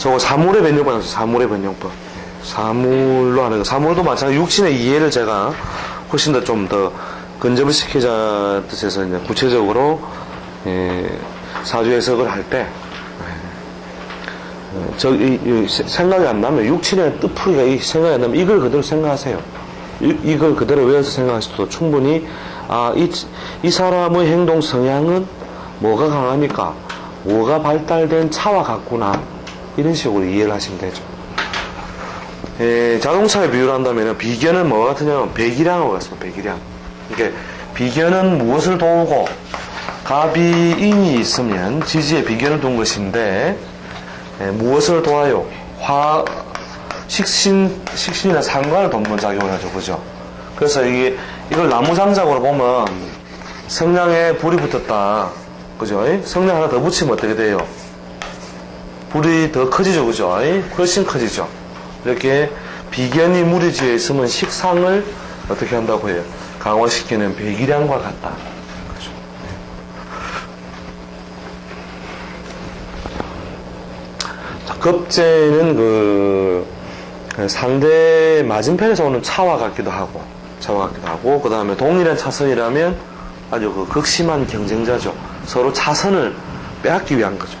저거 사물의 변형법 나왔어요. 사물의 변형법. 사물로 하는 거. 사물도 마찬가지 육신의 이해를 제가 훨씬 더 좀더 근접을 시키자 뜻에서 이제 구체적으로 예, 사주 해석을 할때 어, 저, 이, 이 세- 생각이 안 나면 육신의 뜻풀이가 이 생각이 안 나면 이걸 그대로 생각하세요. 이, 이걸 그대로 외워서 생각하셔도 충분히 아, 이, 이 사람의 행동 성향은 뭐가 강합니까? 뭐가 발달된 차와 같구나. 이런 식으로 이해를 하시면 되죠. 예, 자동차에 비유를 한다면 비견은 뭐와 같으냐면 배기량하고 같습니다. 배기량. 이게 비견은 무엇을 도우고 갑이 인이 있으면 지지에 비견을 둔 것인데 예, 무엇을 도와요? 화 식신 식신이나 상관을 돕는 작용을 하죠, 그죠? 그래서 이게 이걸 나무장작으로 보면 성냥에 불이 붙었다, 그죠? 성냥 하나 더 붙이면 어떻게 돼요? 불이 더 커지죠, 그죠? 훨씬 커지죠. 이렇게 비견이 무리지에 있으면 식상을 어떻게 한다고 해요? 강화시키는 배기량과 같다. 그죠? 자, 급제는 그, 그 상대 맞은편에서 오는 차와 같기도 하고, 차와 같기도 하고, 그 다음에 동일한 차선이라면 아주 그 극심한 경쟁자죠. 서로 차선을 빼앗기 위한 거죠.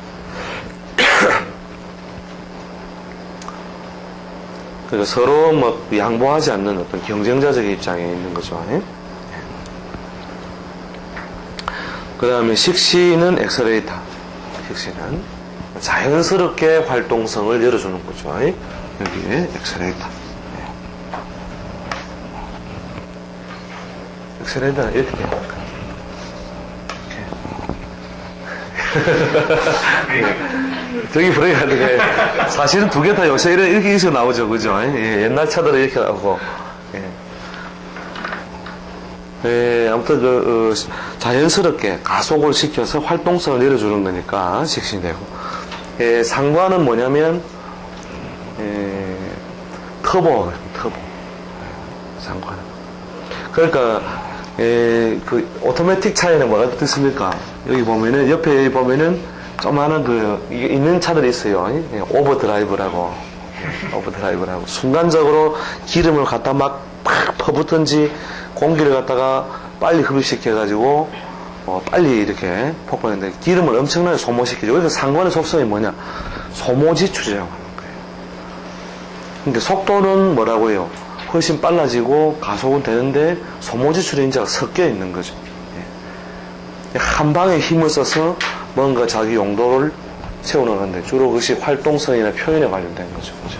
그러니까 서로 뭐 양보하지 않는 어떤 경쟁자적 입장에 있는 거죠. 그 다음에 식시는 엑셀레이터. 식시는 자연스럽게 활동성을 열어주는 거죠. 여기에 엑셀레이터. 엑셀레이터는 이렇게 돼요. 저기 브레이크 하는데 사실은 두 개 다 요새 이렇게, 이렇게 해서 나오죠. 그죠? 예, 옛날 차들은 이렇게 나오고. 예. 예, 아무튼 그 어, 자연스럽게 가속을 시켜서 활동성을 내려주는 거니까 식신되고. 예, 상관은 뭐냐면 예, 터보 터보. 예, 상관은. 그러니까 예, 그 오토매틱 차에는 뭐가 뜻습니까? 여기 보면은 옆에 보면은 조그마한 그 있는 차들이 있어요. 예, 오버드라이브라고 예, 오버드라이브라고 순간적으로 기름을 갖다 막 팍 퍼붓든지 공기를 갖다가 빨리 흡입시켜 가지고 어, 빨리 이렇게 폭발했는데 기름을 엄청나게 소모시키죠. 그래서 상관의 속성이 뭐냐? 소모지출이라고 하는 거예요. 근데 속도는 뭐라고 해요? 훨씬 빨라지고 가속은 되는데 소모지출의 인자가 섞여 있는 거죠. 예. 한 방에 힘을 써서 뭔가 자기 용도를 채워나가는데 주로 그것이 활동성이나 표현에 관련된 거죠. 그죠?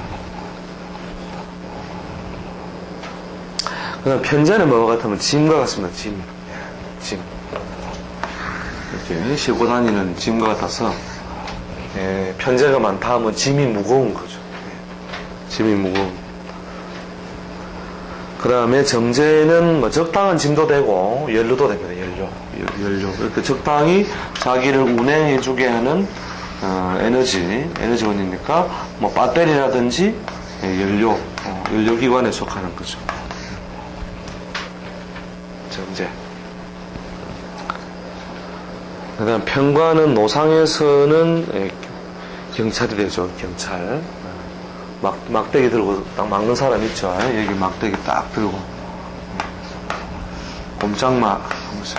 그 다음 편제는 뭐와 같으면 짐과 같습니다. 짐. 예, 짐. 이렇게 싣고 다니는 짐과 같아서 예, 편제가 많다 하면 짐이 무거운 거죠. 예, 짐이 무거운. 그 다음에 정제는 뭐 적당한 짐도 되고 연료도 됩니다. 연료, 연- 연료. 그러니까 적당히 자기를 운행해주게 하는 어, 에너지, 에너지원이니까 뭐 배터리라든지 예, 연료, 어, 연료기관에 속하는 거죠. 정제. 그 다음 평관은 노상에서는 예, 경찰이 되죠. 경찰. 막, 막대기 들고 딱 막는 사람 있죠. 여기 막대기 딱 들고. 하면서.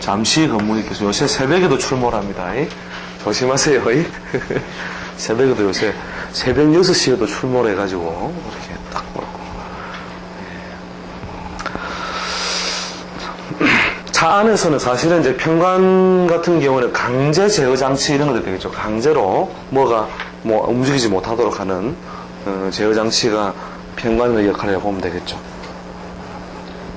잠시 근무님께서 요새 새벽에도 출몰 합니다. 조심하세요. 새벽에도 요새 새벽 6시에도 출몰해가지고, 이렇게 딱 먹고. 차 안에서는 사실은 이제 평관 같은 경우는 강제 제어 장치 이런 것들 되겠죠. 강제로 뭐가 뭐 움직이지 못하도록 하는 어, 제어 장치가 평관의 역할을 보면 되겠죠.